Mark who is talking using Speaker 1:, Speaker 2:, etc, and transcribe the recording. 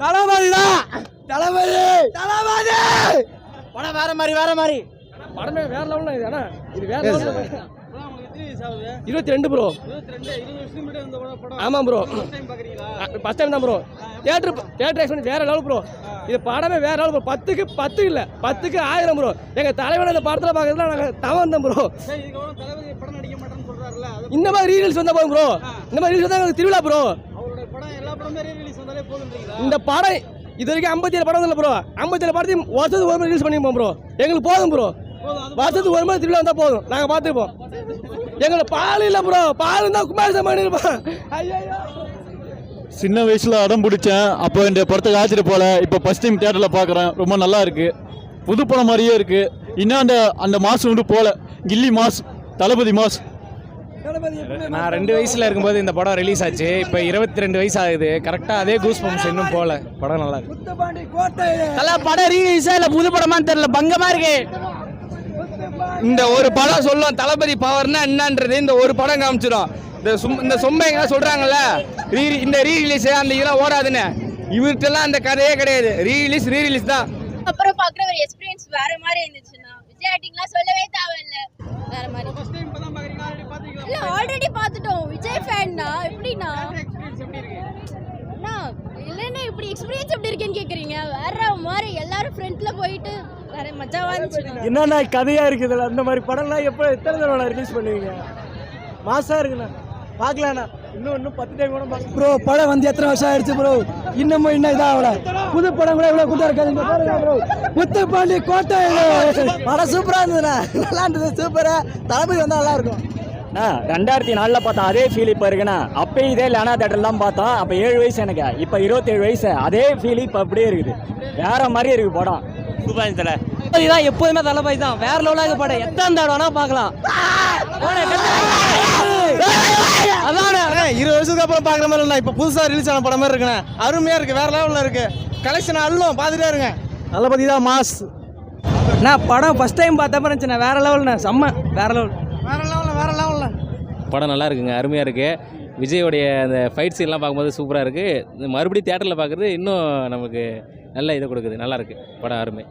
Speaker 1: தளபதி தளபதி! தளபதி! படம் வேற மாதிரி வேற மாதிரி.
Speaker 2: படமே வேற லெவலில் இது அண்ணா இது வேற லெவலில் இருபத்தி ரெண்டு ப்ரோ ஆமாம் ப்ரோ ஃபஸ்ட் டைம் தான் ப்ரோ தேட்டர் தேட்டர் எக்ஸ்பீரியன்ஸ் வேற லெவல் ப்ரோ இது படமே வேற லெவல் ப்ரோ பத்துக்கு பத்து இல்லை பத்துக்கு ஆயிரம் ப்ரோ எங்கள் தலைவன் இந்த படத்தில் பார்க்கறதுல நாங்கள் தவம் தான் ப்ரோ இந்த மாதிரி ரீல்ஸ் வந்தால் போதும் ப்ரோ இந்த மாதிரி ரீல்ஸ் வந்தால் திருவிழா ப்ரோ இந்த படம் இது வரைக்கும் ஐம்பத்தி ஏழு படம் இல்லை ப்ரோ ஐம்பத்தி ஏழு படத்தையும் வருஷத்துக்கு ஒரு மாதிரி ரிலீஸ் பண்ணிப்போம் ப்ரோ எங்களுக்கு போதும் ப்ரோ வருஷத்துக்கு ஒரு மாதிரி திருவிழா வந்தால் போதும். நாங்கள் பார்த்துப்போம். எங்களுக்கு பால் இல்லை ப்ரோ பால் இருந்தால் குமாரசாமி பண்ணியிருப்போம்
Speaker 3: சின்ன வயசில் அடம் பிடிச்சேன். அப்போ இந்த படத்துக்கு ஆச்சிட்டு போல. இப்போ ஃபஸ்ட் டைம் தேட்டரில் பார்க்குறேன். ரொம்ப நல்லா இருக்கு. புது படம் மாதிரியே இருக்குது இன்னும் அந்த அந்த மாதம் வந்து போல. Ghilli mass Thalapathy mass.
Speaker 4: நான் ரெண்டு வயசுல இருக்கும்போது இந்த படம் ரிலீஸ் ஆச்சு. இப்போ இருபத்தி ரெண்டு வயசு ஆகுது. கரெக்டாக அதே கூஸ் பம்ப்ஸ் இன்னும் போகல படம் நல்லா இருக்கு.
Speaker 1: தல படம் ரீலீஸா இல்ல புது படமான்னு தெரியல. பங்கமா இருக்கு.
Speaker 5: இந்த ஒரு படம் சொல்லும் தளபதி பவர்னா என்னன்றது இந்த ஒரு படம் காமிச்சிடும் இந்த சும் இந்த சொம்பைங்க சொல்றாங்கல்ல ரீ இந்த ரீ ரிலீஸ் அந்த இதெல்லாம் ஓடாதுன்னு. இவர்கிட்டலாம் அந்த கதையே கிடையாது. ரிலீஸ் ரீ ரிலீஸ் தான்.
Speaker 6: அப்புறம் பார்க்குற ஒரு எக்ஸ்பீரியன்ஸ் வேற மாதிரி இருந்துச்சுன்னா விஜய் ஆக்டிங்லாம் சொல்லவே தேவையில்ல. வேற மாதிரி. பார்த்துட்டோம். விஜய் ஃபேன்னா? எப்படின்னா அண்ணா, இல்லைன்னா இப்படி எக்ஸ்பீரியன்ஸ் எப்படி இருக்குன்னு கேக்குறீங்க? வேற மாதிரி எல்லாரும் ஃப்ரண்ட்ல போயிட்டு வேற மஜாவா இருந்துச்சு
Speaker 2: என்னண்ணா கதையா இருக்குதுல்ல அந்த மாதிரி படம்லாம் எப்போ எத்தனை தடவை ரிலீஸ் பண்ணுவீங்க? மாசா இருக்குண்ணா. பார்க்கலாண்ணா. இன்னும் இன்னும் பத்து டைம் கூட
Speaker 1: ப்ரோ படம் வந்து எத்தனை வருஷம் ஆயிடுச்சு ப்ரோ இன்னமும் இன்னும் இதாகல புது படம் கூட இவ்வளவு கூட்டம் இருக்காது. ப்ரோ முத்துப்பாண்டி கோட்டை படம் சூப்பரா இருந்ததுண்ணா. நல்லா இருந்தது. சூப்பரா தளபதி வந்தா நல்லா இருக்கும்.
Speaker 2: ரெண்டாயிரத்தி நாலில் பார்த்தா அதே ஃபீல் இப்போ இருக்குண்ணா. அப்பயும் இதே லேனா தேட்டர் தான் பார்த்தோம் அப்போ ஏழு வயசு எனக்கு. இப்போ இருபத்தேழு வயசு. அதே ஃபீல் இப்போ அப்படியே இருக்குது. வேற மாதிரி இருக்கு படம். சூப்பர் தளபதி தான் எப்போதுமே தளபதி தான். வேற லெவலாக இருக்கு படம். எத்தனை தடவை வேணா பார்க்கலாம்.
Speaker 1: அதானே. இருபது வருஷத்துக்கு அப்புறம் பார்க்குற மாதிரி இல்லை இப்போ புதுசாக ரிலீஸ் ஆன படம் மாதிரி இருக்குண்ணே. அருமையாக இருக்கு. வேற லெவலில் இருக்கு. கலெக்ஷன் அள்ளும். பார்த்துட்டே இருங்க. தளபதி தான் மாஸ்.
Speaker 2: நான் படம் ஃபர்ஸ்ட் டைம் பார்த்தப்ப இருந்துச்சுண்ணா. வேற லெவல்ண்ணா செம்ம. வேற லெவல்
Speaker 1: வேற லெவலில் வேற லெவலில்
Speaker 4: படம் நல்லா இருக்குங்க அருமையாக இருக்கு. விஜயோடைய அந்த ஃபைட் சீன்லாம் பார்க்கும்போது சூப்பராக இருக்கு. இந்த மறுபடியும் தேட்டரில் பார்க்குறது இன்னும் நமக்கு நல்ல இதை கொடுக்குது. நல்லா இருக்கு. படம் அருமை.